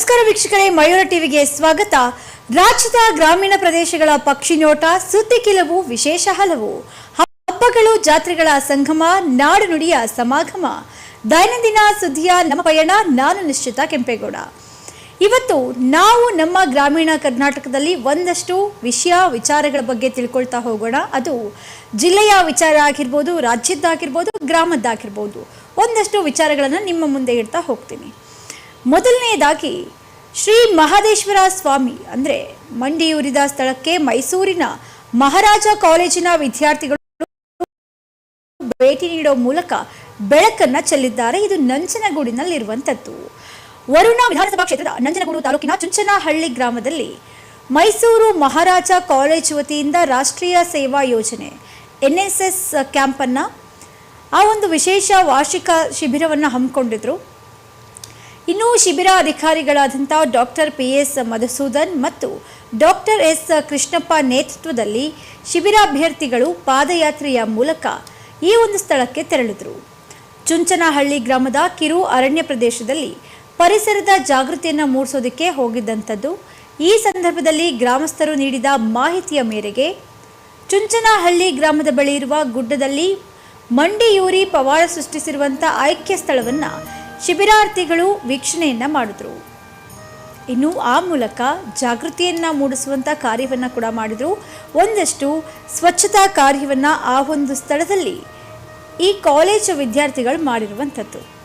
ನಮಸ್ಕಾರ ವೀಕ್ಷಕರೇ, ಮಯೂರ ಟಿವಿಗೆ ಸ್ವಾಗತ. ರಾಜ್ಯದ ಗ್ರಾಮೀಣ ಪ್ರದೇಶಗಳ ಪಕ್ಷಿ ನೋಟ, ಸುದ್ದಿ ಕೆಲವು, ವಿಶೇಷ ಹಲವು. ಹಬ್ಬಗಳು, ಜಾತ್ರೆಗಳ ಸಂಗಮ, ನಾಡು ನುಡಿಯ ಸಮಾಗಮ. ದೈನಂದಿನ ಸುದ್ದಿಯ ನಮ್ಮ ಪಯಣ, ನಾನು ನಿಶ್ಚಿತ ಕೆಂಪೇಗೌಡ. ಇವತ್ತು ನಾವು ನಮ್ಮ ಗ್ರಾಮೀಣ ಕರ್ನಾಟಕದಲ್ಲಿ ಒಂದಷ್ಟು ವಿಷಯ, ವಿಚಾರಗಳ ಬಗ್ಗೆ ತಿಳ್ಕೊಳ್ತಾ ಹೋಗೋಣ. ಅದು ಜಿಲ್ಲೆಯ ವಿಚಾರ ಆಗಿರ್ಬೋದು, ರಾಜ್ಯದ್ದಾಗಿರ್ಬೋದು, ಗ್ರಾಮದ್ದಾಗಿರ್ಬೋದು. ಒಂದಷ್ಟು ವಿಚಾರಗಳನ್ನು ನಿಮ್ಮ ಮುಂದೆ ಇಡ್ತಾ ಹೋಗ್ತೀನಿ. ಮೊದಲನೆಯದಾಗಿ ಶ್ರೀ ಮಹದೇಶ್ವರ ಸ್ವಾಮಿ, ಅಂದರೆ ಮಂಡಿಯೂರಿದ ಸ್ಥಳಕ್ಕೆ ಮೈಸೂರಿನ ಮಹಾರಾಜ ಕಾಲೇಜಿನ ವಿದ್ಯಾರ್ಥಿಗಳು ಭೇಟಿ ನೀಡುವ ಮೂಲಕ ಬೆಳಕನ್ನು ಚೆಲ್ಲಿದ್ದಾರೆ. ಇದು ನಂಜನಗೂಡಿನಲ್ಲಿರುವಂಥದ್ದು. ವರುಣ ವಿಧಾನಸಭಾ ಕ್ಷೇತ್ರದ ನಂಜನಗೂಡು ತಾಲೂಕಿನ ಚುಂಚನಹಳ್ಳಿ ಗ್ರಾಮದಲ್ಲಿ ಮೈಸೂರು ಮಹಾರಾಜ ಕಾಲೇಜ್ ವತಿಯಿಂದ ರಾಷ್ಟ್ರೀಯ ಸೇವಾ ಯೋಜನೆ ಎನ್ ಎಸ್ ಎಸ್ ಕ್ಯಾಂಪನ್ನು ಆ ಒಂದು ವಿಶೇಷ ವಾರ್ಷಿಕ ಶಿಬಿರವನ್ನು ಹಮ್ಮಿಕೊಂಡಿದ್ರು. ಇನ್ನು ಶಿಬಿರ ಅಧಿಕಾರಿಗಳಾದಂಥ ಡಾಕ್ಟರ್ ಪಿ ಎಸ್ ಮಧುಸೂದನ್ ಮತ್ತು ಡಾಕ್ಟರ್ ಎಸ್ ಕೃಷ್ಣಪ್ಪ ನೇತೃತ್ವದಲ್ಲಿ ಶಿಬಿರಾಭ್ಯರ್ಥಿಗಳು ಪಾದಯಾತ್ರೆಯ ಮೂಲಕ ಈ ಒಂದು ಸ್ಥಳಕ್ಕೆ ತೆರಳಿದರು. ಚುಂಚನಹಳ್ಳಿ ಗ್ರಾಮದ ಕಿರು ಅರಣ್ಯ ಪ್ರದೇಶದಲ್ಲಿ ಪರಿಸರದ ಜಾಗೃತಿಯನ್ನು ಮೂಡಿಸೋದಕ್ಕೆ ಹೋಗಿದ್ದಂಥದ್ದು, ಈ ಸಂದರ್ಭದಲ್ಲಿ ಗ್ರಾಮಸ್ಥರು ನೀಡಿದ ಮಾಹಿತಿಯ ಮೇರೆಗೆ ಚುಂಚನಹಳ್ಳಿ ಗ್ರಾಮದ ಬಳಿ ಇರುವ ಗುಡ್ಡದಲ್ಲಿ ಮಂಡಿಯೂರಿ ಪವಾಡ ಸೃಷ್ಟಿಸಿರುವಂಥ ಐಕ್ಯ ಸ್ಥಳವನ್ನು ಶಿಬಿರಾರ್ಥಿಗಳು ವೀಕ್ಷಣೆಯನ್ನ ಮಾಡಿದ್ರು. ಇನ್ನು ಆ ಮೂಲಕ ಜಾಗೃತಿಯನ್ನ ಮೂಡಿಸುವಂಥ ಕಾರ್ಯವನ್ನು ಕೂಡ ಮಾಡಿದ್ರು. ಒಂದಷ್ಟು ಸ್ವಚ್ಛತಾ ಕಾರ್ಯವನ್ನು ಆ ಒಂದು ಸ್ಥಳದಲ್ಲಿ ಈ ಕಾಲೇಜು ವಿದ್ಯಾರ್ಥಿಗಳು ಮಾಡಿರುವಂಥದ್ದು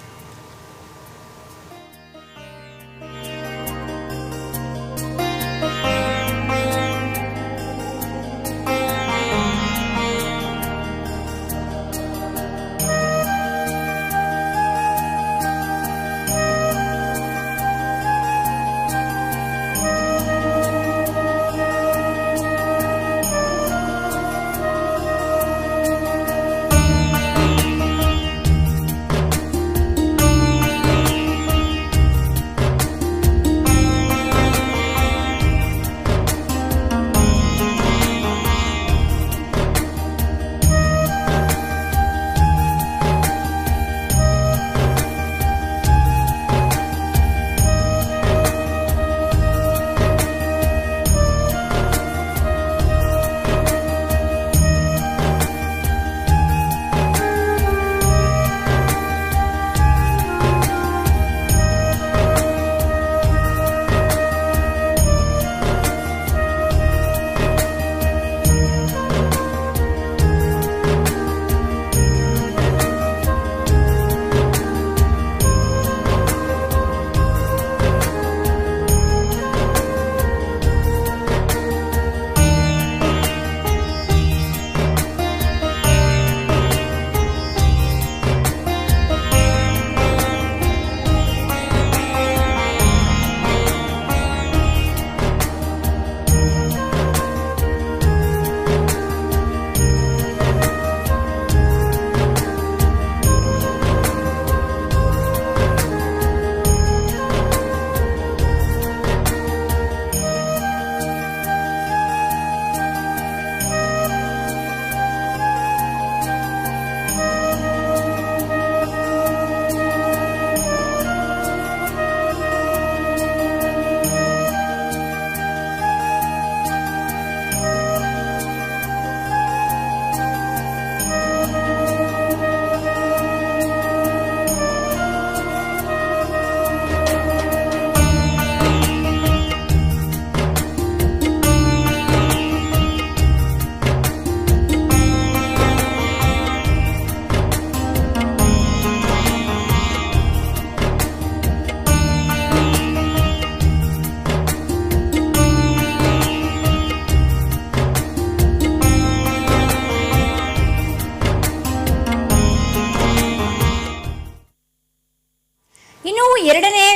ಎರಡನೇ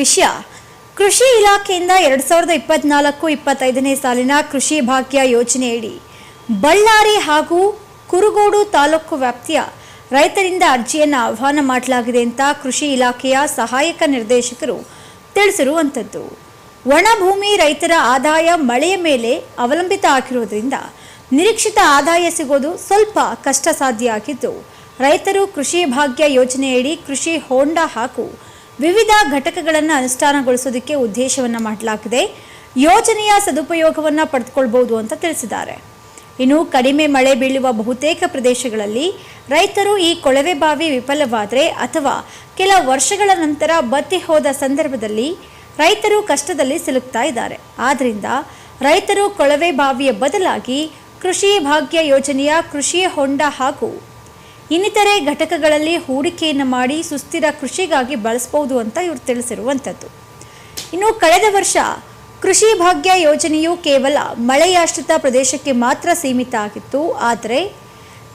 ವಿಷಯ, ಕೃಷಿ ಇಲಾಖೆಯಿಂದ ಎರಡು ಸಾವಿರದ ಇಪ್ಪತ್ನಾಲ್ಕು ಇಪ್ಪತ್ತೈದನೇ ಸಾಲಿನ ಕೃಷಿ ಭಾಗ್ಯ ಯೋಜನೆಯಡಿ ಬಳ್ಳಾರಿ ಹಾಗೂ ಕುರುಗೋಡು ತಾಲೂಕು ವ್ಯಾಪ್ತಿಯ ರೈತರಿಂದ ಅರ್ಜಿಯನ್ನು ಆಹ್ವಾನ ಮಾಡಲಾಗಿದೆ ಅಂತ ಕೃಷಿ ಇಲಾಖೆಯ ಸಹಾಯಕ ನಿರ್ದೇಶಕರು ತಿಳಿಸಿರುವಂಥದ್ದು. ಒಣಭೂಮಿ ರೈತರ ಆದಾಯ ಮಳೆಯ ಮೇಲೆ ಅವಲಂಬಿತ ಆಗಿರುವುದರಿಂದ ನಿರೀಕ್ಷಿತ ಆದಾಯ ಸಿಗೋದು ಸ್ವಲ್ಪ ಕಷ್ಟ ಸಾಧ್ಯ ಆಗಿದ್ದು, ರೈತರು ಕೃಷಿ ಭಾಗ್ಯ ಯೋಜನೆಯಡಿ ಕೃಷಿ ಹೋಂಡ ಹಾಗೂ ವಿವಿಧ ಘಟಕಗಳನ್ನು ಅನುಷ್ಠಾನಗೊಳಿಸೋದಕ್ಕೆ ಉದ್ದೇಶವನ್ನು ಮಾಡಲಾಗಿದೆ. ಯೋಜನೆಯ ಸದುಪಯೋಗವನ್ನು ಪಡೆದುಕೊಳ್ಬಹುದು ಅಂತ ತಿಳಿಸಿದ್ದಾರೆ. ಇನ್ನು ಕಡಿಮೆ ಮಳೆ ಬೀಳುವ ಬಹುತೇಕ ಪ್ರದೇಶಗಳಲ್ಲಿ ರೈತರು ಈ ಕೊಳವೆ ಬಾವಿ ವಿಫಲವಾದರೆ ಅಥವಾ ಕೆಲ ವರ್ಷಗಳ ನಂತರ ಬತ್ತಿ ಹೋದ ಸಂದರ್ಭದಲ್ಲಿ ರೈತರು ಕಷ್ಟದಲ್ಲಿ ಸಿಲುಕ್ತಾ ಇದ್ದಾರೆ. ಆದ್ದರಿಂದ ರೈತರು ಕೊಳವೆ ಬಾವಿಯ ಬದಲಾಗಿ ಕೃಷಿ ಭಾಗ್ಯ ಯೋಜನೆಯ ಕೃಷಿ ಹೊಂಡ ಹಾಗೂ ಇನ್ನಿತರೆ ಘಟಕಗಳಲ್ಲಿ ಹೂಡಿಕೆಯನ್ನು ಮಾಡಿ ಸುಸ್ಥಿರ ಕೃಷಿಗಾಗಿ ಬಳಸಬಹುದು ಅಂತ ಇವರು ತಿಳಿಸಿರುವಂಥದ್ದು. ಇನ್ನು ಕಳೆದ ವರ್ಷ ಕೃಷಿ ಭಾಗ್ಯ ಯೋಜನೆಯು ಕೇವಲ ಮಳೆಯಾಶ್ರಿತ ಪ್ರದೇಶಕ್ಕೆ ಮಾತ್ರ ಸೀಮಿತ ಆಗಿತ್ತು. ಆದರೆ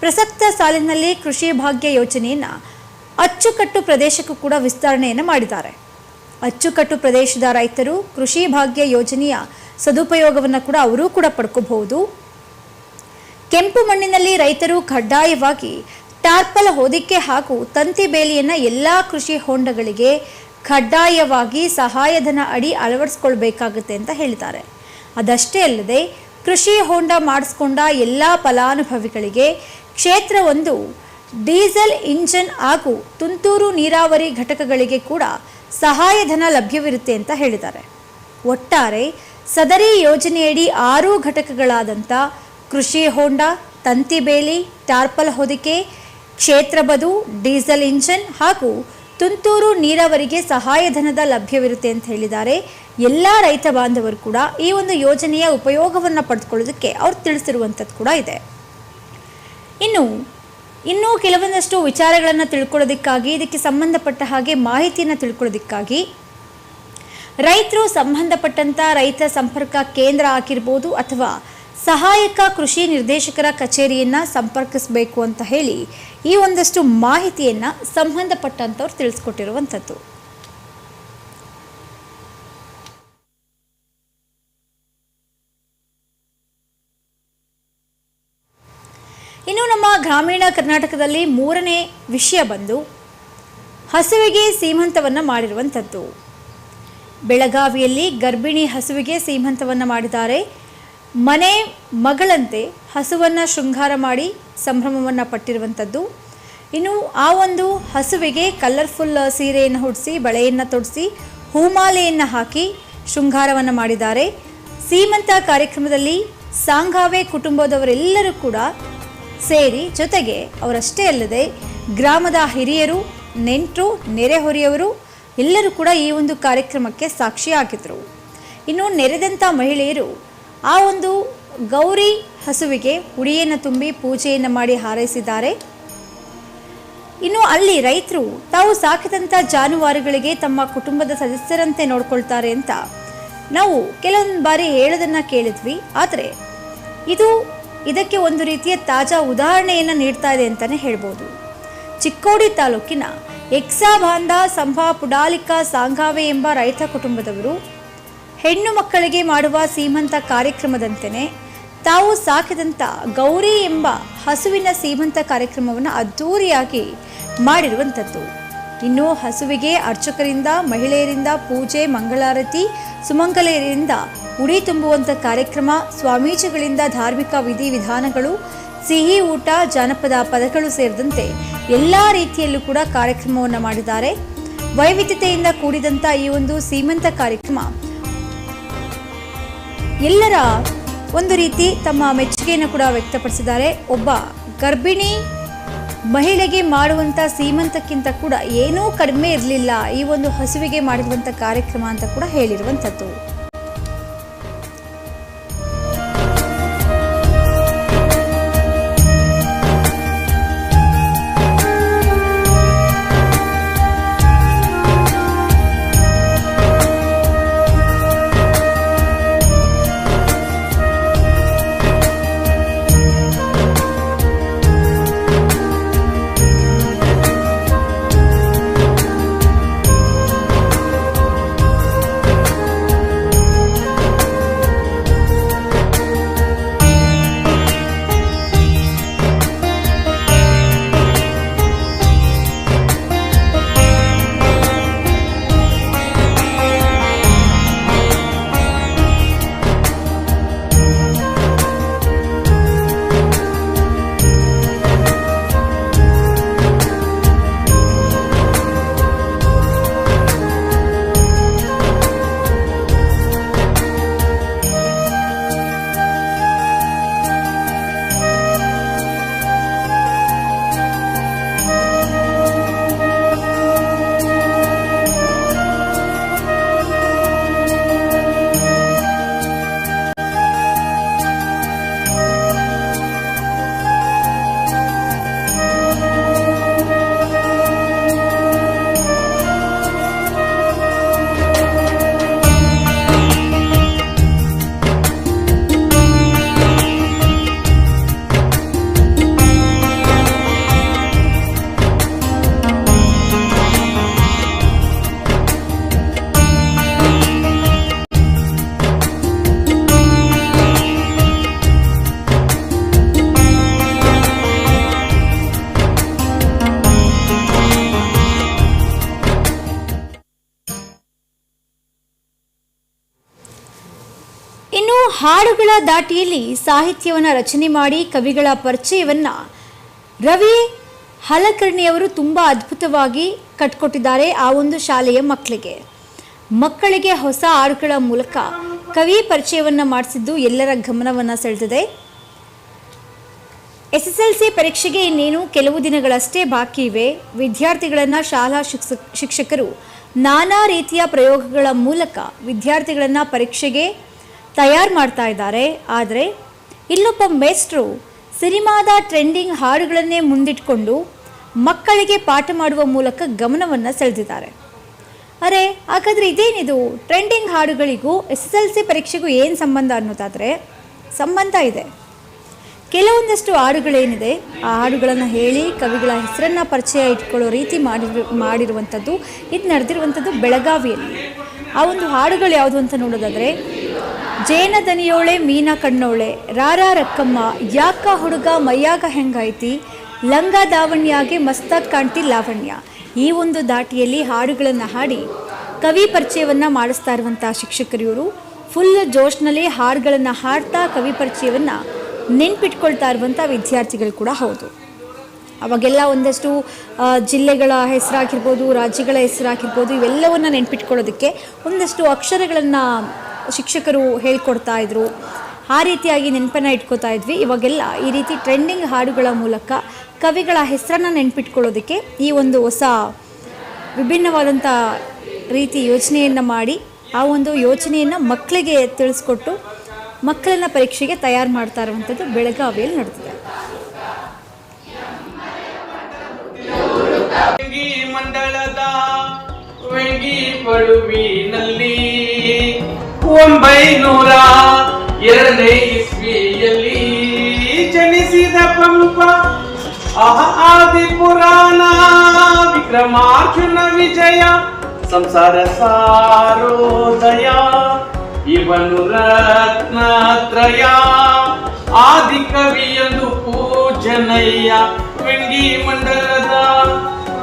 ಪ್ರಸಕ್ತ ಸಾಲಿನಲ್ಲಿ ಕೃಷಿ ಭಾಗ್ಯ ಯೋಜನೆಯನ್ನು ಅಚ್ಚುಕಟ್ಟು ಪ್ರದೇಶಕ್ಕೂ ಕೂಡ ವಿಸ್ತರಣೆಯನ್ನು ಮಾಡಿದ್ದಾರೆ. ಅಚ್ಚುಕಟ್ಟು ಪ್ರದೇಶದ ರೈತರು ಕೃಷಿ ಭಾಗ್ಯ ಯೋಜನೆಯ ಸದುಪಯೋಗವನ್ನು ಕೂಡ ಅವರೂ ಕೂಡ ಪಡ್ಕೋಬಹುದು. ಕೆಂಪು ಮಣ್ಣಿನಲ್ಲಿ ರೈತರು ಕಡ್ಡಾಯವಾಗಿ ಟಾರ್ಪಲ್ ಹೊದಿಕೆ ಹಾಗೂ ತಂತಿ ಬೇಲಿಯನ್ನು ಎಲ್ಲ ಕೃಷಿ ಹೊಂಡಗಳಿಗೆ ಕಡ್ಡಾಯವಾಗಿ ಸಹಾಯಧನ ಅಡಿ ಅಳವಡಿಸ್ಕೊಳ್ಬೇಕಾಗುತ್ತೆ ಅಂತ ಹೇಳ್ತಾರೆ ಅದಷ್ಟೇ ಅಲ್ಲದೆ, ಕೃಷಿ ಹೊಂಡ ಮಾಡಿಸ್ಕೊಂಡ ಎಲ್ಲ ಫಲಾನುಭವಿಗಳಿಗೆ ಕ್ಷೇತ್ರ ಒಂದು, ಡೀಸೆಲ್ ಇಂಜನ್ ಹಾಗೂ ತುಂತುರು ನೀರಾವರಿ ಘಟಕಗಳಿಗೆ ಕೂಡ ಸಹಾಯಧನ ಲಭ್ಯವಿರುತ್ತೆ ಅಂತ ಹೇಳಿದ್ದಾರೆ. ಒಟ್ಟಾರೆ, ಸದರಿ ಯೋಜನೆಯಡಿ ಆರು ಘಟಕಗಳಾದಂಥ ಕೃಷಿ ಹೊಂಡ, ತಂತಿ ಬೇಲಿ, ಟಾರ್ಪಲ್ ಹೊದಿಕೆ ಕ್ಷೇತ್ರ ಬದು, ಡೀಸೆಲ್ ಇಂಜನ್ ಹಾಗೂ ತುಂತುರು ನೀರಾವರಿಗೆ ಸಹಾಯಧನದ ಲಭ್ಯವಿರುತ್ತೆ ಅಂತ ಹೇಳಿದ್ದಾರೆ. ಎಲ್ಲ ರೈತ ಬಾಂಧವರು ಕೂಡ ಈ ಒಂದು ಯೋಜನೆಯ ಉಪಯೋಗವನ್ನು ಪಡೆದುಕೊಳ್ಳೋದಕ್ಕೆ ಅವ್ರು ತಿಳಿಸಿರುವಂಥದ್ದು ಕೂಡ ಇದೆ. ಇನ್ನು, ಇನ್ನೂ ಕೆಲವೊಂದಷ್ಟು ವಿಚಾರಗಳನ್ನು ತಿಳ್ಕೊಳ್ಳೋದಕ್ಕಾಗಿ, ಇದಕ್ಕೆ ಸಂಬಂಧಪಟ್ಟ ಹಾಗೆ ಮಾಹಿತಿಯನ್ನು ತಿಳ್ಕೊಳ್ಳೋದಕ್ಕಾಗಿ ರೈತರು ಸಂಬಂಧಪಟ್ಟಂಥ ರೈತ ಸಂಪರ್ಕ ಕೇಂದ್ರ ಆಗಿರ್ಬೋದು ಅಥವಾ ಸಹಾಯಕ ಕೃಷಿ ನಿರ್ದೇಶಕರ ಕಚೇರಿಯನ್ನು ಸಂಪರ್ಕಿಸಬೇಕು ಅಂತ ಹೇಳಿ ಈ ಒಂದಷ್ಟು ಮಾಹಿತಿಯನ್ನು ಸಂಬಂಧಪಟ್ಟಂಥವ್ರು ತಿಳಿಸ್ಕೊಟ್ಟಿರುವಂಥದ್ದು. ಇನ್ನು ನಮ್ಮ ಗ್ರಾಮೀಣ ಕರ್ನಾಟಕದಲ್ಲಿ ಮೂರನೇ ವಿಷಯ ಬಂದು ಹಸುವಿಗೆ ಸೀಮಂತವನ್ನು ಮಾಡಿರುವಂಥದ್ದು. ಬೆಳಗಾವಿಯಲ್ಲಿ ಗರ್ಭಿಣಿ ಹಸುವಿಗೆ ಸೀಮಂತವನ್ನು ಮಾಡಿದ್ದಾರೆ. ಮನೆ ಮಗಳಂತೆ ಹಸುವನ್ನು ಶೃಂಗಾರ ಮಾಡಿ ಸಂಭ್ರಮವನ್ನು ಪಟ್ಟಿರುವಂಥದ್ದು. ಇನ್ನು ಆ ಒಂದು ಹಸುವಿಗೆ ಕಲರ್ಫುಲ್ ಸೀರೆಯನ್ನು ಹುಡಿಸಿ ಬಳೆಯನ್ನು ತೊಡಿಸಿ, ಹೂಮಾಲೆಯನ್ನು ಹಾಕಿ ಶೃಂಗಾರವನ್ನು ಮಾಡಿದ್ದಾರೆ. ಸೀಮಂತ ಕಾರ್ಯಕ್ರಮದಲ್ಲಿ ಸಾಂಗಾವೆ ಕುಟುಂಬದವರೆಲ್ಲರೂ ಕೂಡ ಸೇರಿ ಜೊತೆಗೆ ಅವರಷ್ಟೇ ಅಲ್ಲದೆ ಗ್ರಾಮದ ಹಿರಿಯರು, ನೆಂಟರು, ನೆರೆಹೊರೆಯವರು ಎಲ್ಲರೂ ಕೂಡ ಈ ಒಂದು ಕಾರ್ಯಕ್ರಮಕ್ಕೆ ಸಾಕ್ಷಿಯಾಗಿದ್ದರು ಇನ್ನು ನೆರೆದಂಥ ಮಹಿಳೆಯರು ಆ ಒಂದು ಗೌರಿ ಹಸುವಿಗೆ ಹುಡಿಯನ್ನು ತುಂಬಿ ಪೂಜೆಯನ್ನು ಮಾಡಿ ಹಾರೈಸಿದ್ದಾರೆ. ಇನ್ನು ಅಲ್ಲಿ ರೈತರು ತಾವು ಸಾಕಿದಂಥ ಜಾನುವಾರುಗಳಿಗೆ ತಮ್ಮ ಕುಟುಂಬದ ಸದಸ್ಯರಂತೆ ನೋಡ್ಕೊಳ್ತಾರೆ ಅಂತ ನಾವು ಕೆಲವೊಂದು ಬಾರಿ ಹೇಳೋದನ್ನು ಕೇಳಿದ್ವಿ. ಆದರೆ ಇದು ಇದಕ್ಕೆ ಒಂದು ರೀತಿಯ ತಾಜಾ ಉದಾಹರಣೆಯನ್ನು ನೀಡ್ತಾ ಇದೆ ಅಂತಲೇ ಹೇಳ್ಬೋದು. ಚಿಕ್ಕೋಡಿ ತಾಲೂಕಿನ ಎಕ್ಸಾಬಾಂಧ ಸಂಭಾ ಪುಡಾಲಿಕಾ ಸಾಂಗಾವೆ ಎಂಬ ರೈತ ಕುಟುಂಬದವರು ಹೆಣ್ಣು ಮಕ್ಕಳಿಗೆ ಮಾಡುವ ಸೀಮಂತ ಕಾರ್ಯಕ್ರಮದಂತೆಯೇ ತಾವು ಸಾಕಿದಂಥ ಗೌರಿ ಎಂಬ ಹಸುವಿನ ಸೀಮಂತ ಕಾರ್ಯಕ್ರಮವನ್ನು ಅದ್ಧೂರಿಯಾಗಿ ಮಾಡಿರುವಂಥದ್ದು. ಇನ್ನು ಹಸುವಿಗೆ ಅರ್ಚಕರಿಂದ, ಮಹಿಳೆಯರಿಂದ ಪೂಜೆ, ಮಂಗಳಾರತಿ ಸುಮಂಗಲೆಯರಿಂದ ಉಡಿ ತುಂಬುವಂಥ ಕಾರ್ಯಕ್ರಮ, ಸ್ವಾಮೀಜಿಗಳಿಂದ ಧಾರ್ಮಿಕ ವಿಧಿವಿಧಾನಗಳು ಸಿಹಿ ಊಟ, ಜಾನಪದ ಪದಗಳು ಸೇರಿದಂತೆ ಎಲ್ಲ ರೀತಿಯಲ್ಲೂ ಕೂಡ ಕಾರ್ಯಕ್ರಮವನ್ನು ಮಾಡಿದ್ದಾರೆ. ವೈವಿಧ್ಯತೆಯಿಂದ ಕೂಡಿದಂಥ ಈ ಒಂದು ಸೀಮಂತ ಕಾರ್ಯಕ್ರಮ ಎಲ್ಲರ ಒಂದು ರೀತಿ ತಮ್ಮ ಮೆಚ್ಚುಗೆಯನ್ನು ಕೂಡ ವ್ಯಕ್ತಪಡಿಸಿದ್ದಾರೆ. ಒಬ್ಬ ಗರ್ಭಿಣಿ ಮಹಿಳೆಗೆ ಮಾಡುವಂಥ ಸೀಮಂತಕ್ಕಿಂತ ಕೂಡ ಏನೂ ಕಡಿಮೆ ಇರಲಿಲ್ಲ. ಈ ಒಂದು ಹಸುವಿಗೆ ಮಾಡಿರುವಂಥ ಕಾರ್ಯಕ್ರಮ ಅಂತ ಕೂಡ ಹೇಳಿರುವಂಥದ್ದು ಹಾಡುಗಳ ದಾಟಿಯಲ್ಲಿ ಸಾಹಿತ್ಯವನ್ನು ರಚನೆ ಮಾಡಿ ಕವಿಗಳ ಪರಿಚಯವನ್ನು ರವಿ ಹಲಕರ್ಣಿಯವರು ತುಂಬ ಅದ್ಭುತವಾಗಿ ಕಟ್ಕೊಟ್ಟಿದ್ದಾರೆ ಆ ಒಂದು ಶಾಲೆಯ ಮಕ್ಕಳಿಗೆ. ಮಕ್ಕಳಿಗೆ ಹೊಸ ಹಾಡುಗಳ ಮೂಲಕ ಕವಿ ಪರಿಚಯವನ್ನು ಮಾಡಿಸಿದ್ದು ಎಲ್ಲರ ಗಮನವನ್ನು ಸೆಳೆದಿದೆ. ಎಸ್ ಎಸ್ ಎಲ್ ಸಿ ಪರೀಕ್ಷೆಗೆ ಇನ್ನೇನು ಕೆಲವು ದಿನಗಳಷ್ಟೇ ಬಾಕಿ ಇವೆ. ವಿದ್ಯಾರ್ಥಿಗಳನ್ನು ಶಾಲಾ ಶಿಕ್ಷ, ಶಿಕ್ಷಕರು ನಾನಾ ರೀತಿಯ ಪ್ರಯೋಗಗಳ ಮೂಲಕ ವಿದ್ಯಾರ್ಥಿಗಳನ್ನು ಪರೀಕ್ಷೆಗೆ ತಯಾರು ಮಾಡ್ತಾ ಇದ್ದಾರೆ. ಆದರೆ ಇಲ್ಲೊಬ್ಬ ಮೇಸ್ಟ್ರು ಸಿನಿಮಾದ ಟ್ರೆಂಡಿಂಗ್ ಹಾಡುಗಳನ್ನೇ ಮುಂದಿಟ್ಕೊಂಡು ಮಕ್ಕಳಿಗೆ ಪಾಠ ಮಾಡುವ ಮೂಲಕ ಗಮನವನ್ನು ಸೆಳೆದಿದ್ದಾರೆ. ಅರೆ, ಹಾಗಾದರೆ ಇದೇನಿದು? ಟ್ರೆಂಡಿಂಗ್ ಹಾಡುಗಳಿಗೂ ಎಸ್ ಎಸ್ ಎಲ್ ಸಿ ಪರೀಕ್ಷೆಗೂ ಏನು ಸಂಬಂಧ ಅನ್ನೋದಾದರೆ ಸಂಬಂಧ ಇದೆ. ಕೆಲವೊಂದಷ್ಟು ಹಾಡುಗಳೇನಿದೆ, ಆ ಹಾಡುಗಳನ್ನು ಹೇಳಿ ಕವಿಗಳ ಹೆಸರನ್ನು ಪರಿಚಯ ಇಟ್ಕೊಳ್ಳೋ ರೀತಿ ಮಾಡಿರು, ಮಾಡಿರುವಂಥದ್ದು, ಇದು ನಡೆದಿರುವಂಥದ್ದು ಬೆಳಗಾವಿಯಲ್ಲಿ. ಆ ಒಂದು ಹಾಡುಗಳು ಯಾವುದು ಅಂತ ನೋಡೋದಾದರೆ ಜೇನ ದನಿಯೋಳೆ, ಮೀನ ಕಣ್ಣೋಳೆ. ರಾರಾ ರಕ್ಕಮ್ಮ, ಯಾಕ ಹುಡುಗ ಮೈಯಾಗ ಹೆಂಗೈತಿ ಲಂಗ ದಾವಣ್ಯಾಗೆ ಮಸ್ತಾಗ್ ಕಾಣ್ತಿ ಲಾವಣ್ಯ. ಈ ಒಂದು ದಾಟಿಯಲ್ಲಿ ಹಾಡುಗಳನ್ನು ಹಾಡಿ, ಕವಿ ಪರಿಚಯವನ್ನು ಮಾಡಿಸ್ತಾ ಇರುವಂಥ ಶಿಕ್ಷಕರು ಇವರು ಫುಲ್ ಜೋಶ್ನಲ್ಲಿ ಹಾಡುಗಳನ್ನು ಹಾಡ್ತಾ ಕವಿ ಪರಿಚಯವನ್ನು ನೆನ್ಪಿಟ್ಕೊಳ್ತಾ ಇರುವಂಥ ವಿದ್ಯಾರ್ಥಿಗಳು ಕೂಡ ಹೌದು. ಅವಾಗೆಲ್ಲ ಒಂದಷ್ಟು ಜಿಲ್ಲೆಗಳ ಹೆಸರಾಗಿರ್ಬೋದು, ರಾಜ್ಯಗಳ ಹೆಸರಾಗಿರ್ಬೋದು, ಇವೆಲ್ಲವನ್ನು ನೆನ್ಪಿಟ್ಕೊಳ್ಳೋದಕ್ಕೆ ಒಂದಷ್ಟು ಅಕ್ಷರಗಳನ್ನು ಶಿಕ್ಷಕರು ಹೇಳ್ಕೊಡ್ತಾ ಇದ್ರು. ಆ ರೀತಿಯಾಗಿ ನೆನಪನ್ನು ಇಟ್ಕೋತಾ ಇದ್ವಿ. ಇವಾಗೆಲ್ಲ ಈ ರೀತಿ ಟ್ರೆಂಡಿಂಗ್ ಹಾಡುಗಳ ಮೂಲಕ ಕವಿಗಳ ಹೆಸರನ್ನು ನೆನಪಿಟ್ಕೊಳ್ಳೋದಕ್ಕೆ ಈ ಒಂದು ಹೊಸ ವಿಭಿನ್ನವಾದಂಥ ರೀತಿ ಯೋಚನೆಯನ್ನು ಮಾಡಿ, ಆ ಒಂದು ಯೋಚನೆಯನ್ನು ಮಕ್ಕಳಿಗೆ ತಿಳಿಸ್ಕೊಟ್ಟು ಮಕ್ಕಳನ್ನ ಪರೀಕ್ಷೆಗೆ ತಯಾರು ಮಾಡ್ತಾ ಇರುವಂಥದ್ದು ಬೆಳಗಾವಿಯಲ್ಲಿ ನಡೆದಿದೆ. ಒಂಬೈನೂರ ಎರಡನೇ ಇಸ್ವಿಯಲ್ಲಿ ಜನಿಸಿದ ಪಂಪ ಆದಿ ಪುರಾಣ ವಿಕ್ರಮಾರ್ಜುನ ವಿಜಯ, ಸಂಸಾರ ಸಾರೋದಯ, ಇವನು ರತ್ನತ್ರಯ, ಆದಿ ಕವಿಯಂದು ಪೂಜನಯ್ಯ, ವೆಂಗಿ ಮಂಡಲದ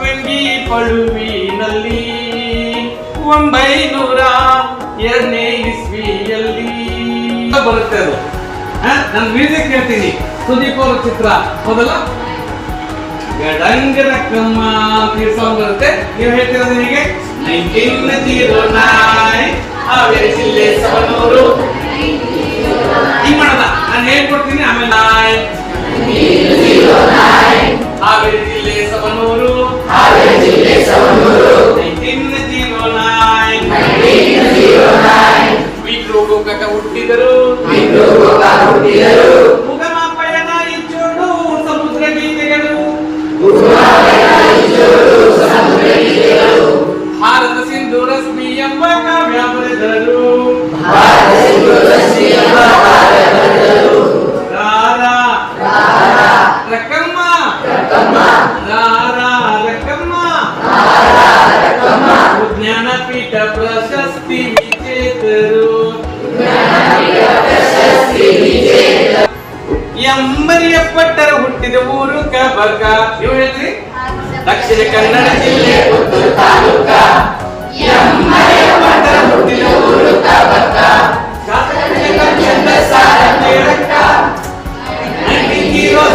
ವೆಂಗಿ ಪಳುವಿನಲ್ಲಿ. ಒಂಬೈನೂರ ಎರಡನೇ ಇಸ್ವಿಯಲ್ಲಿ ಬರುತ್ತೆ ಅದು. ನಾನು ಮ್ಯೂಸಿಕ್ ಹೇಳ್ತೀನಿ. ಸುದೀಪ್ ಅವರ ಚಿತ್ರ. ಹೌದಲ್ಲ? ಗಡಂಗರಕ್ಕಮ್ಮ ಸಾಂಗ್ ಬರುತ್ತೆ. ನೀವು ಹೇಳ್ತಿರೋದು ನಿಮಗೆ ನೈನ್ಟೀನ್ ಜೀರೋ ನೈನ್ ಹಾವೇರಿ ಜಿಲ್ಲೆ ಸವನೂರು ಹಿಂಗ್ ಮಾಡಲ್ಲ ನಾನು ಹೇಳ್ಕೊಡ್ತೀನಿ, ಆಮೇಲೆ ನೀವು ಹೇಳ್ತೀರಿ ದಕ್ಷಿಣ ಕನ್ನಡ ಜಿಲ್ಲೆ ಪುತ್ತೂರು ತಾಲೂಕ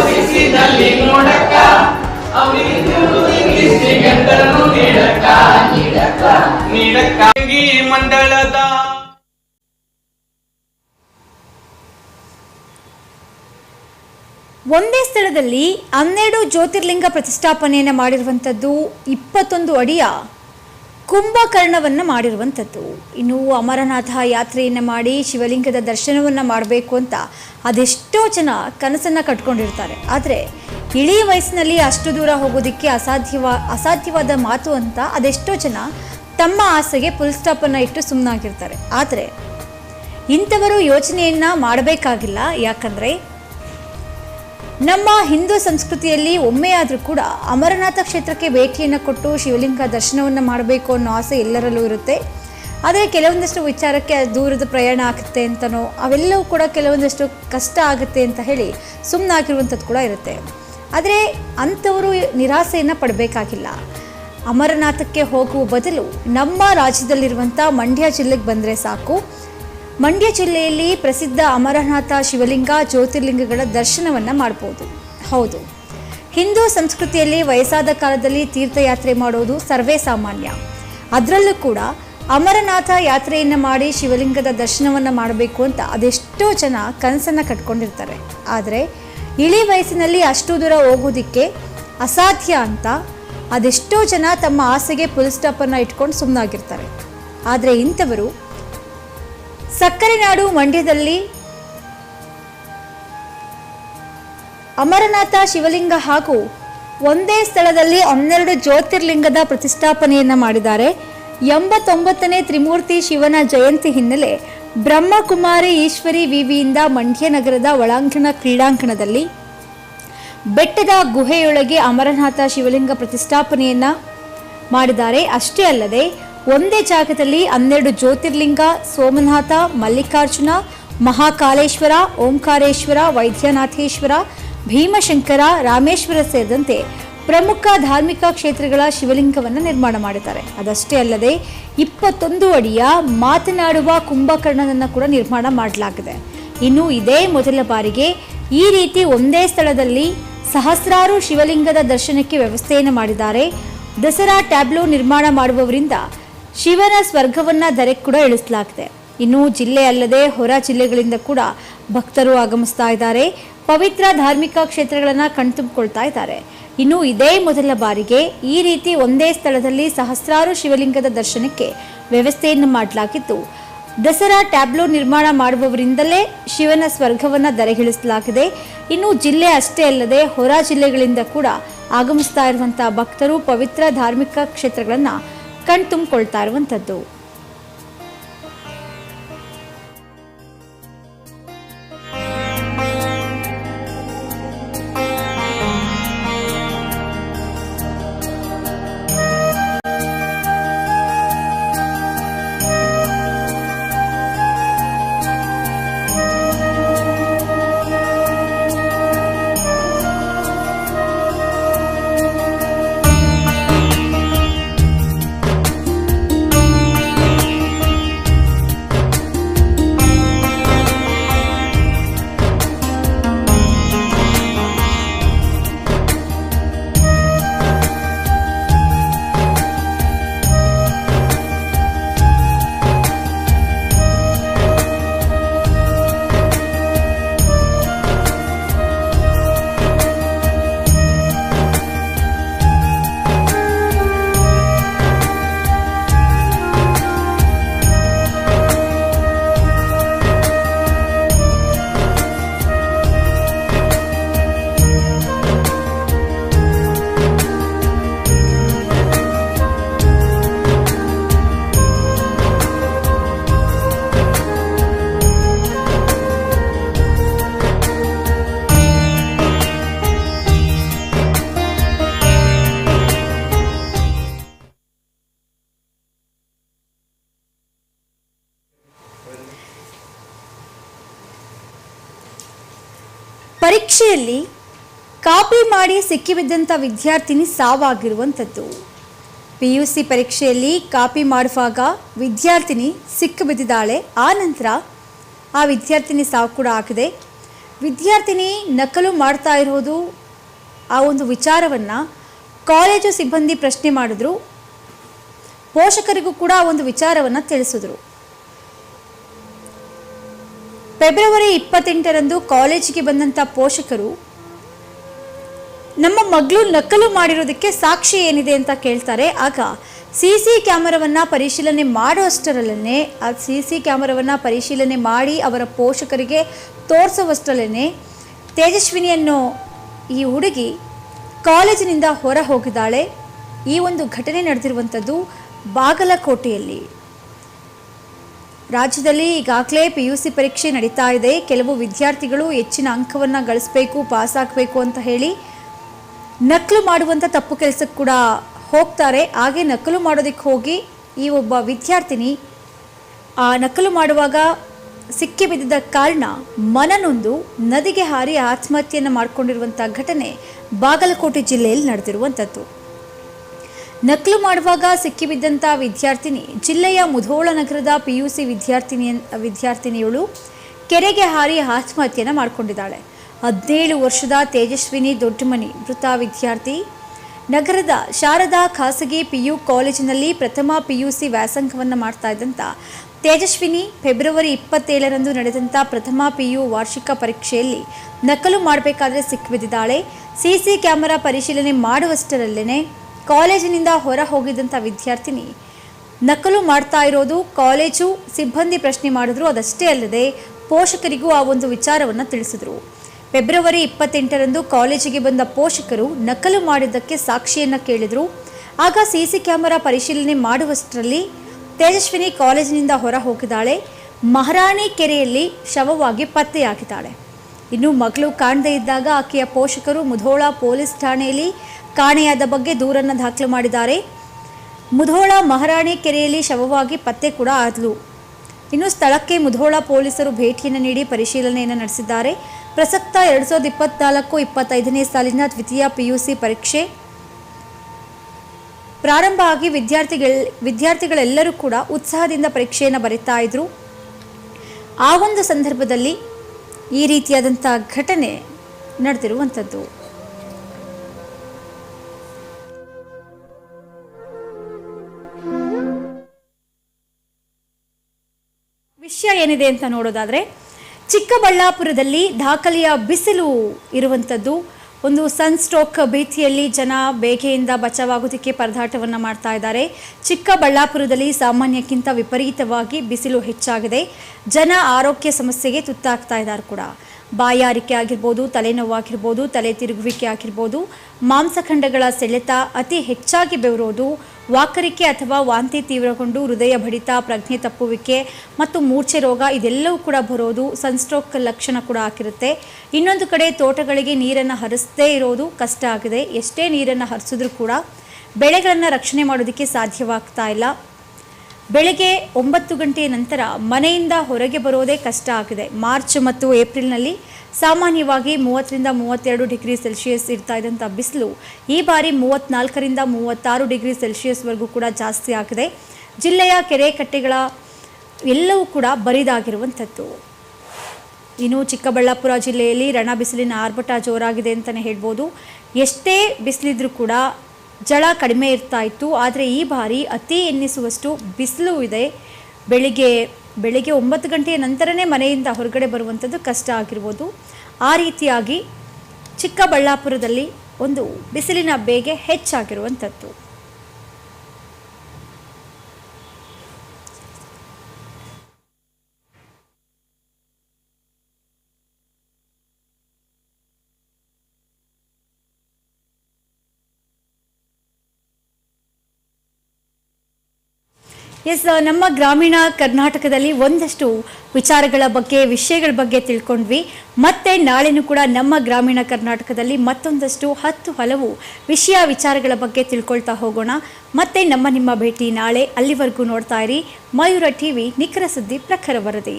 ಸಿಕ್ಸಿನಲ್ಲಿ ನೋಡಕ್ಕ ಅವರಿಗೆ ಇಂಗ್ಲಿಷ್ ನೀಡಕ್ಕ ನೀಡಕ್ಕ ನೀಡಕ್ಕ ಒಂದೇ ಸ್ಥಳದಲ್ಲಿ ಹನ್ನೆರಡು ಜ್ಯೋತಿರ್ಲಿಂಗ ಪ್ರತಿಷ್ಠಾಪನೆಯನ್ನು ಮಾಡಿರುವಂಥದ್ದು ಇಪ್ಪತ್ತೊಂದು ಅಡಿಯ ಕುಂಭಕರ್ಣವನ್ನು ಮಾಡಿರುವಂಥದ್ದು. ಇನ್ನು ಅಮರನಾಥ ಯಾತ್ರೆಯನ್ನು ಮಾಡಿ ಶಿವಲಿಂಗದ ದರ್ಶನವನ್ನು ಮಾಡಬೇಕು ಅಂತ ಅದೆಷ್ಟೋ ಜನ ಕನಸನ್ನು ಕಟ್ಕೊಂಡಿರ್ತಾರೆ. ಆದರೆ ಇಳಿ ವಯಸ್ಸಿನಲ್ಲಿ ಅಷ್ಟು ದೂರ ಹೋಗೋದಕ್ಕೆ ಅಸಾಧ್ಯವ, ಅಸಾಧ್ಯವಾದ ಮಾತು ಅಂತ ಅದೆಷ್ಟೋ ಜನ ತಮ್ಮ ಆಸೆಗೆ ಫುಲ್ ಸ್ಟಾಪನ್ನು ಇಟ್ಟು ಸುಮ್ಮನಾಗಿರ್ತಾರೆ ಆದರೆ ಇಂಥವರು ಯೋಚನೆಯನ್ನು ಮಾಡಬೇಕಾಗಿಲ್ಲ. ಯಾಕಂದರೆ ನಮ್ಮ ಹಿಂದೂ ಸಂಸ್ಕೃತಿಯಲ್ಲಿ ಒಮ್ಮೆಯಾದರೂ ಕೂಡ ಅಮರನಾಥ ಕ್ಷೇತ್ರಕ್ಕೆ ಭೇಟಿಯನ್ನು ಕೊಟ್ಟು ಶಿವಲಿಂಗ ದರ್ಶನವನ್ನು ಮಾಡಬೇಕು ಅನ್ನೋ ಆಸೆ ಎಲ್ಲರಲ್ಲೂ ಇರುತ್ತೆ. ಆದರೆ ಕೆಲವೊಂದಷ್ಟು ವಿಚಾರಕ್ಕೆ ದೂರದ ಪ್ರಯಾಣ ಆಗುತ್ತೆ ಅಂತನೋ, ಅವೆಲ್ಲವೂ ಕೂಡ ಕೆಲವೊಂದಷ್ಟು ಕಷ್ಟ ಆಗುತ್ತೆ ಅಂತ ಹೇಳಿ ಸುಮ್ಮನಾಗಿರುವಂಥದ್ದು ಕೂಡ ಇರುತ್ತೆ. ಆದರೆ ಅಂಥವರು ನಿರಾಸೆಯನ್ನು ಪಡಬೇಕಾಗಿಲ್ಲ. ಅಮರನಾಥಕ್ಕೆ ಹೋಗುವ ಬದಲು ನಮ್ಮ ರಾಜ್ಯದಲ್ಲಿರುವಂಥ ಮಂಡ್ಯ ಜಿಲ್ಲೆಗೆ ಬಂದರೆ ಸಾಕು. ಮಂಡ್ಯ ಜಿಲ್ಲೆಯಲ್ಲಿ ಪ್ರಸಿದ್ಧ ಅಮರನಾಥ ಶಿವಲಿಂಗ ಜ್ಯೋತಿರ್ಲಿಂಗಗಳ ದರ್ಶನವನ್ನು ಮಾಡ್ಬೋದು. ಹೌದು. ಹಿಂದೂ ಸಂಸ್ಕೃತಿಯಲ್ಲಿ ವಯಸ್ಸಾದ ಕಾಲದಲ್ಲಿ ತೀರ್ಥಯಾತ್ರೆ ಮಾಡೋದು ಸರ್ವೇ ಸಾಮಾನ್ಯ. ಅದರಲ್ಲೂ ಕೂಡ ಅಮರನಾಥ ಯಾತ್ರೆಯನ್ನು ಮಾಡಿ ಶಿವಲಿಂಗದ ದರ್ಶನವನ್ನು ಮಾಡಬೇಕು ಅಂತ ಅದೆಷ್ಟೋ ಜನ ಕನಸನ್ನು ಕಟ್ಕೊಂಡಿರ್ತಾರೆ. ಆದರೆ ಇಳಿ ವಯಸ್ಸಿನಲ್ಲಿ ಅಷ್ಟು ದೂರ ಹೋಗೋದಿಕ್ಕೆ ಅಸಾಧ್ಯ ಅಂತ ಅದೆಷ್ಟೋ ಜನ ತಮ್ಮ ಆಸೆಗೆ ಪುಲ್ ಸ್ಟಾಪನ್ನು ಇಟ್ಕೊಂಡು ಸುಮ್ಮನಾಗಿರ್ತಾರೆ ಆದರೆ ಇಂಥವರು ಸಕ್ಕರೆ ನಾಡು ಮಂಡ್ಯದಲ್ಲಿ ಅಮರನಾಥ ಶಿವಲಿಂಗ ಹಾಗೂ ಒಂದೇ ಸ್ಥಳದಲ್ಲಿ ಹನ್ನೆರಡು ಜ್ಯೋತಿರ್ಲಿಂಗದ ಪ್ರತಿಷ್ಠಾಪನೆಯನ್ನು ಮಾಡಿದ್ದಾರೆ. ಎಂಬತ್ತೊಂಬತ್ತನೇ ತ್ರಿಮೂರ್ತಿ ಶಿವನ ಜಯಂತಿ ಹಿನ್ನೆಲೆ ಬ್ರಹ್ಮಕುಮಾರಿ ಈಶ್ವರಿ ವಿವಿಯಿಂದ ಮಂಡ್ಯ ನಗರದ ಒಳಾಂಗಣ ಕ್ರೀಡಾಂಗಣದಲ್ಲಿ ಬೆಟ್ಟದ ಗುಹೆಯೊಳಗೆ ಅಮರನಾಥ ಶಿವಲಿಂಗ ಪ್ರತಿಷ್ಠಾಪನೆಯನ್ನ ಮಾಡಿದ್ದಾರೆ. ಅಷ್ಟೇ ಅಲ್ಲದೆ ಒಂದೇ ಜಾಗದಲ್ಲಿ ಹನ್ನೆರಡು ಜ್ಯೋತಿರ್ಲಿಂಗ, ಸೋಮನಾಥ, ಮಲ್ಲಿಕಾರ್ಜುನ ಮಹಾಕಾಲೇಶ್ವರ ಓಂಕಾರೇಶ್ವರ, ವೈದ್ಯನಾಥೇಶ್ವರ, ಭೀಮಶಂಕರ, ರಾಮೇಶ್ವರ ಸೇರಿದಂತೆ ಪ್ರಮುಖ ಧಾರ್ಮಿಕ ಕ್ಷೇತ್ರಗಳ ಶಿವಲಿಂಗವನ್ನು ನಿರ್ಮಾಣ ಮಾಡಿದ್ದಾರೆ. ಅದಷ್ಟೇ ಅಲ್ಲದೆ ಇಪ್ಪತ್ತೊಂದು ಅಡಿಯ ಮಾತನಾಡುವ ಕುಂಭಕರ್ಣನನ್ನು ಕೂಡ ನಿರ್ಮಾಣ ಮಾಡಲಾಗಿದೆ. ಇನ್ನು ಇದೇ ಮೊದಲ ಬಾರಿಗೆ ಈ ರೀತಿ ಒಂದೇ ಸ್ಥಳದಲ್ಲಿ ಸಹಸ್ರಾರು ಶಿವಲಿಂಗದ ದರ್ಶನಕ್ಕೆ ವ್ಯವಸ್ಥೆಯನ್ನು ಮಾಡಿದ್ದಾರೆ. ದಸರಾ ಟ್ಯಾಬ್ಲೋ ನಿರ್ಮಾಣ ಮಾಡುವವರಿಂದ ಶಿವನ ಸ್ವರ್ಗವನ್ನ ಧರೆಗೆ ಕೂಡ ಇಳಿಸಲಾಗಿದೆ ಇನ್ನು ಜಿಲ್ಲೆ ಅಲ್ಲದೆ ಹೊರ ಜಿಲ್ಲೆಗಳಿಂದ ಕೂಡ ಭಕ್ತರು ಆಗಮಿಸ್ತಾ ಇದ್ದಾರೆ. ಪವಿತ್ರ ಧಾರ್ಮಿಕ ಕ್ಷೇತ್ರಗಳನ್ನು ಕಣ್ತುಂಬಿಕೊಳ್ತಾ ಇದ್ದಾರೆ. ಇನ್ನು ಇದೇ ಮೊದಲ ಬಾರಿಗೆ ಈ ರೀತಿ ಒಂದೇ ಸ್ಥಳದಲ್ಲಿ ಸಹಸ್ರಾರು ಶಿವಲಿಂಗದ ದರ್ಶನಕ್ಕೆ ವ್ಯವಸ್ಥೆಯನ್ನು ಮಾಡಲಾಗಿದ್ದು, ದಸರಾ ಟ್ಯಾಬ್ಲೋ ನಿರ್ಮಾಣ ಮಾಡುವವರಿಂದಲೇ ಶಿವನ ಸ್ವರ್ಗವನ್ನು ದರೆಗಿಳಿಸಲಾಗಿದೆ ಇನ್ನು ಜಿಲ್ಲೆ ಅಷ್ಟೇ ಅಲ್ಲದೆ ಹೊರ ಜಿಲ್ಲೆಗಳಿಂದ ಕೂಡ ಆಗಮಿಸ್ತಾ ಇರುವಂಥ ಭಕ್ತರು ಪವಿತ್ರ ಧಾರ್ಮಿಕ ಕ್ಷೇತ್ರಗಳನ್ನು ಕಣ್ತುಂಬಿಕೊಳ್ತಾ ಇರುವಂಥದ್ದು. ಪರೀಕ್ಷೆಯಲ್ಲಿ ಕಾಪಿ ಮಾಡಿ ಸಿಕ್ಕಿಬಿದ್ದಂಥ ವಿದ್ಯಾರ್ಥಿನಿ ಸಾವಾಗಿರುವಂಥದ್ದು. ಪಿ ಯು ಸಿ ಪರೀಕ್ಷೆಯಲ್ಲಿ ಕಾಪಿ ಮಾಡುವಾಗ ವಿದ್ಯಾರ್ಥಿನಿ ಸಿಕ್ಕಿಬಿದ್ದಿದ್ದಾಳೆ. ಆ ನಂತರ ಆ ವಿದ್ಯಾರ್ಥಿನಿ ಸಾವು ಕೂಡ ಆಗಿದೆ. ವಿದ್ಯಾರ್ಥಿನಿ ನಕಲು ಮಾಡ್ತಾ ಇರೋದು ಆ ಒಂದು ವಿಚಾರವನ್ನು ಕಾಲೇಜು ಸಿಬ್ಬಂದಿ ಪ್ರಶ್ನೆ ಮಾಡಿದ್ರು. ಪೋಷಕರಿಗೂ ಕೂಡ ಆ ಒಂದು ವಿಚಾರವನ್ನು ತಿಳಿಸಿದ್ರು. ಫೆಬ್ರವರಿ ಇಪ್ಪತ್ತೆಂಟರಂದು ಕಾಲೇಜಿಗೆ ಬಂದಂಥ ಪೋಷಕರು, ನಮ್ಮ ಮಗಳು ನಕಲು ಮಾಡಿರೋದಕ್ಕೆ ಸಾಕ್ಷಿ ಏನಿದೆ ಅಂತ ಕೇಳ್ತಾರೆ. ಆಗ ಸಿ ಸಿ ಕ್ಯಾಮರಾವನ್ನು ಪರಿಶೀಲನೆ ಮಾಡುವಷ್ಟರಲ್ಲೇ ಆ ಸಿ ಸಿ ಕ್ಯಾಮರಾವನ್ನು ಪರಿಶೀಲನೆ ಮಾಡಿ ಅವರ ಪೋಷಕರಿಗೆ ತೋರಿಸುವಷ್ಟರಲ್ಲೇ ತೇಜಸ್ವಿನಿ ಅನ್ನೋ ಈ ಹುಡುಗಿ ಕಾಲೇಜಿನಿಂದ ಹೊರ ಹೋಗಿದ್ದಾಳೆ. ಈ ಒಂದು ಘಟನೆ ನಡೆದಿರುವಂಥದ್ದು ಬಾಗಲಕೋಟೆಯಲ್ಲಿ. ರಾಜ್ಯದಲ್ಲಿ ಈಗಾಗಲೇ ಪಿ ಯು ಸಿ ಪರೀಕ್ಷೆ ನಡೀತಾ ಇದೆ. ಕೆಲವು ವಿದ್ಯಾರ್ಥಿಗಳು ಹೆಚ್ಚಿನ ಅಂಕವನ್ನು ಗಳಿಸಬೇಕು, ಪಾಸ್ ಆಗಬೇಕು ಅಂತ ಹೇಳಿ ನಕಲು ಮಾಡುವಂಥ ತಪ್ಪು ಕೆಲಸಕ್ಕೆ ಕೂಡ ಹೋಗ್ತಾರೆ. ಹಾಗೆ ನಕಲು ಮಾಡೋದಕ್ಕೆ ಹೋಗಿ ಈ ಒಬ್ಬ ವಿದ್ಯಾರ್ಥಿನಿ, ಆ ನಕಲು ಮಾಡುವಾಗ ಸಿಕ್ಕಿ ಬಿದ್ದಿದ್ದ ಕಾರಣ ಮನನೊಂದು ನದಿಗೆ ಹಾರಿ ಆತ್ಮಹತ್ಯೆಯನ್ನು ಮಾಡಿಕೊಂಡಿರುವಂಥ ಘಟನೆ ಬಾಗಲಕೋಟೆ ಜಿಲ್ಲೆಯಲ್ಲಿ ನಡೆದಿರುವಂಥದ್ದು ನಕಲು ಮಾಡುವಾಗ ಸಿಕ್ಕಿಬಿದ್ದಂಥ ವಿದ್ಯಾರ್ಥಿನಿ, ಜಿಲ್ಲೆಯ ಮುಧೋಳ ನಗರದ ಪಿಯುಸಿ ವಿದ್ಯಾರ್ಥಿನಿಯ ವಿದ್ಯಾರ್ಥಿನಿಯಳು ಕೆರೆಗೆ ಹಾರಿ ಆತ್ಮಹತ್ಯೆಯನ್ನು ಮಾಡಿಕೊಂಡಿದ್ದಾಳೆ. ಹದಿನೇಳು ವರ್ಷದ ತೇಜಸ್ವಿನಿ ದೊಡ್ಡಮನಿ, ಮೃತ ವಿದ್ಯಾರ್ಥಿ. ನಗರದ ಶಾರದಾ ಖಾಸಗಿ ಪಿಯು ಕಾಲೇಜಿನಲ್ಲಿ ಪ್ರಥಮ ಪಿಯುಸಿ ವ್ಯಾಸಂಗವನ್ನು ಮಾಡ್ತಾ ಇದ್ದಂಥ ತೇಜಸ್ವಿನಿ, ಫೆಬ್ರವರಿ ಇಪ್ಪತ್ತೇಳರಂದು ನಡೆದಂಥ ಪ್ರಥಮ ಪಿಯು ವಾರ್ಷಿಕ ಪರೀಕ್ಷೆಯಲ್ಲಿ ನಕಲು ಮಾಡಬೇಕಾದ್ರೆ ಸಿಕ್ಕಿಬಿದ್ದಿದ್ದಾಳೆ. ಸಿಸಿ ಕ್ಯಾಮೆರಾ ಪರಿಶೀಲನೆ ಮಾಡುವಷ್ಟರಲ್ಲೇ ಕಾಲೇಜಿನಿಂದ ಹೊರ ಹೋಗಿದ್ದಂಥ ವಿದ್ಯಾರ್ಥಿನಿ, ನಕಲು ಮಾಡ್ತಾ ಇರೋದು ಕಾಲೇಜು ಸಿಬ್ಬಂದಿ ಪ್ರಶ್ನೆ ಮಾಡಿದ್ರು. ಅದಷ್ಟೇ ಅಲ್ಲದೆ ಪೋಷಕರಿಗೂ ಆ ಒಂದು ವಿಚಾರವನ್ನು ತಿಳಿಸಿದರು. ಫೆಬ್ರವರಿ ಇಪ್ಪತ್ತೆಂಟರಂದು ಕಾಲೇಜಿಗೆ ಬಂದ ಪೋಷಕರು ನಕಲು ಮಾಡಿದ್ದಕ್ಕೆ ಸಾಕ್ಷಿಯನ್ನು ಕೇಳಿದರು. ಆಗ ಸಿ ಸಿ ಕ್ಯಾಮರಾ ಪರಿಶೀಲನೆ ಮಾಡುವಷ್ಟರಲ್ಲಿ ತೇಜಸ್ವಿನಿ ಕಾಲೇಜಿನಿಂದ ಹೊರ ಹೋಗಿದ್ದಾಳೆ. ಮಹಾರಾಣಿ ಕೆರೆಯಲ್ಲಿ ಶವವಾಗಿ ಪತ್ತೆಯಾಗಿದ್ದಾಳೆ. ಇನ್ನು ಮಗಳು ಕಾಣದೇ ಇದ್ದಾಗ ಆಕೆಯ ಪೋಷಕರು ಮುಧೋಳ ಪೊಲೀಸ್ ಠಾಣೆಯಲ್ಲಿ ಕಾಣೆಯಾದ ಬಗ್ಗೆ ದೂರನ್ನು ದಾಖಲು ಮಾಡಿದ್ದಾರೆ. ಮುಧೋಳ ಮಹಾರಾಣಿ ಕೆರೆಯಲ್ಲಿ ಶವವಾಗಿ ಪತ್ತೆ ಕೂಡ ಆದಲು. ಇನ್ನು ಸ್ಥಳಕ್ಕೆ ಮುಧೋಳ ಪೊಲೀಸರು ಭೇಟಿಯನ್ನು ನೀಡಿ ಪರಿಶೀಲನೆಯನ್ನು ನಡೆಸಿದ್ದಾರೆ. ಪ್ರಸಕ್ತ ಎರಡು ಸಾವಿರದ ಇಪ್ಪತ್ನಾಲ್ಕು ಇಪ್ಪತ್ತೈದನೇ ಸಾಲಿನ ದ್ವಿತೀಯ ಪಿಯುಸಿ ಪರೀಕ್ಷೆ ಪ್ರಾರಂಭ ಆಗಿ ವಿದ್ಯಾರ್ಥಿಗಳ, ವಿದ್ಯಾರ್ಥಿಗಳೆಲ್ಲರೂ ಕೂಡ ಉತ್ಸಾಹದಿಂದ ಪರೀಕ್ಷೆಯನ್ನು ಬರೀತಾ ಇದ್ರು. ಆ ಒಂದು ಸಂದರ್ಭದಲ್ಲಿ ಈ ರೀತಿಯಾದಂಥ ಘಟನೆ ನಡೆದಿರುವಂಥದ್ದು. ವಿಷಯ ಏನಿದೆ ಅಂತ ನೋಡೋದಾದರೆ, ಚಿಕ್ಕಬಳ್ಳಾಪುರದಲ್ಲಿ ದಾಖಲೆಯ ಬಿಸಿಲು ಇರುವಂಥದ್ದು ಒಂದು ಸನ್ ಸ್ಟ್ರೋಕ್ ಭೀತಿಯಲ್ಲಿ ಜನ ಬೇಗೆಯಿಂದ ಬಚಾವಾಗೋದಕ್ಕೆ ಪರದಾಟವನ್ನು ಮಾಡ್ತಾ ಇದ್ದಾರೆ. ಚಿಕ್ಕಬಳ್ಳಾಪುರದಲ್ಲಿ ಸಾಮಾನ್ಯಕ್ಕಿಂತ ವಿಪರೀತವಾಗಿ ಬಿಸಿಲು ಹೆಚ್ಚಾಗಿದೆ. ಜನ ಆರೋಗ್ಯ ಸಮಸ್ಯೆಗೆ ತುತ್ತಾಗ್ತಾ ಇದ್ದಾರೆ ಕೂಡ. ಬಾಯಾರಿಕೆ ಆಗಿರ್ಬೋದು, ತಲೆನೋವಾಗಿರ್ಬೋದು, ತಲೆ ತಿರುಗುವಿಕೆ ಆಗಿರ್ಬೋದು, ಮಾಂಸಖಂಡಗಳ ಸೆಳೆತ ಅತಿ ಹೆಚ್ಚಾಗಿ ಬೆವರೋದು ವಾಕರಿಕೆ ಅಥವಾ ವಾಂತಿ ತೀವ್ರಗೊಂಡು ಹೃದಯ ಬಡಿತ, ಪ್ರಜ್ಞೆ ತಪ್ಪುವಿಕೆ ಮತ್ತು ಮೂರ್ಛೆ ರೋಗ ಇದೆಲ್ಲವೂ ಕೂಡ ಬರೋದು ಸನ್ಸ್ಟ್ರೋಕ್ ಲಕ್ಷಣ ಕೂಡ ಆಗಿರುತ್ತೆ ಇನ್ನೊಂದು ಕಡೆ ತೋಟಗಳಿಗೆ ನೀರನ್ನು ಹರಿಸದೇ ಇರೋದು ಕಷ್ಟ ಆಗಿದೆ. ಎಷ್ಟೇ ನೀರನ್ನು ಹರಿಸಿದ್ರೂ ಕೂಡ ಬೆಳೆಗಳನ್ನು ರಕ್ಷಣೆ ಮಾಡೋದಕ್ಕೆ ಸಾಧ್ಯವಾಗ್ತಾ ಇಲ್ಲ. ಬೆಳಗ್ಗೆ ಒಂಬತ್ತು ಗಂಟೆಯ ನಂತರ ಮನೆಯಿಂದ ಹೊರಗೆ ಬರೋದೇ ಕಷ್ಟ ಆಗಿದೆ. ಮಾರ್ಚ್ ಮತ್ತು ಏಪ್ರಿಲ್ನಲ್ಲಿ ಸಾಮಾನ್ಯವಾಗಿ ಮೂವತ್ತರಿಂದ ಮೂವತ್ತೆರಡು ಡಿಗ್ರಿ ಸೆಲ್ಸಿಯಸ್ ಇರ್ತಾ ಇದ್ದಂಥ ಬಿಸಿಲು ಈ ಬಾರಿ ಮೂವತ್ತ್ನಾಲ್ಕರಿಂದ ಮೂವತ್ತಾರು ಡಿಗ್ರಿ ಸೆಲ್ಸಿಯಸ್ವರೆಗೂ ಕೂಡ ಜಾಸ್ತಿ ಆಗಿದೆ. ಜಿಲ್ಲೆಯ ಕೆರೆ ಕಟ್ಟೆಗಳ ಎಲ್ಲವೂ ಕೂಡ ಬರಿದಾಗಿರುವಂಥದ್ದು. ಇನ್ನು ಚಿಕ್ಕಬಳ್ಳಾಪುರ ಜಿಲ್ಲೆಯಲ್ಲಿ ರಣ ಬಿಸಿಲಿನ ಆರ್ಭಟ ಜೋರಾಗಿದೆ ಅಂತಲೇ ಹೇಳ್ಬೋದು. ಎಷ್ಟೇ ಬಿಸಿಲಿದ್ರೂ ಕೂಡ ಜಳ ಕಡಿಮೆ ಇರ್ತಾ ಇತ್ತು, ಆದರೆ ಈ ಬಾರಿ ಅತಿ ಎನ್ನಿಸುವಷ್ಟು ಬಿಸಿಲು ಇದೆ. ಬೆಳಿಗ್ಗೆ ಬೆಳಿಗ್ಗೆ ಒಂಬತ್ತು ಗಂಟೆಯ ನಂತರನೇ ಮನೆಯಿಂದ ಹೊರಗಡೆ ಬರುವಂಥದ್ದು ಕಷ್ಟ ಆಗಿರ್ಬೋದು. ಆ ರೀತಿಯಾಗಿ ಚಿಕ್ಕಬಳ್ಳಾಪುರದಲ್ಲಿ ಒಂದು ಬಿಸಿಲಿನ ಬೇಗೆ ಹೆಚ್ಚಾಗಿರುವಂಥದ್ದು. ಎಸ್ ನಮ್ಮ ಗ್ರಾಮೀಣ ಕರ್ನಾಟಕದಲ್ಲಿ ಒಂದಷ್ಟು ವಿಚಾರಗಳ ಬಗ್ಗೆ, ವಿಷಯಗಳ ಬಗ್ಗೆ ತಿಳ್ಕೊಂಡ್ವಿ. ಮತ್ತೆ ನಾಳೆನೂ ಕೂಡ ನಮ್ಮ ಗ್ರಾಮೀಣ ಕರ್ನಾಟಕದಲ್ಲಿ ಮತ್ತೊಂದಷ್ಟು ಹತ್ತು ಹಲವು ವಿಷಯ ವಿಚಾರಗಳ ಬಗ್ಗೆ ತಿಳ್ಕೊಳ್ತಾ ಹೋಗೋಣ. ಮತ್ತೆ ನಮ್ಮ ನಿಮ್ಮ ಭೇಟಿ ನಾಳೆ ಅಲ್ಲಿವರೆಗೂ ನೋಡ್ತಾ ಇರಿ. ಮಯೂರ ಟಿವಿ, ನಿಖರ ಸುದ್ದಿ, ಪ್ರಖರ ವರದಿ.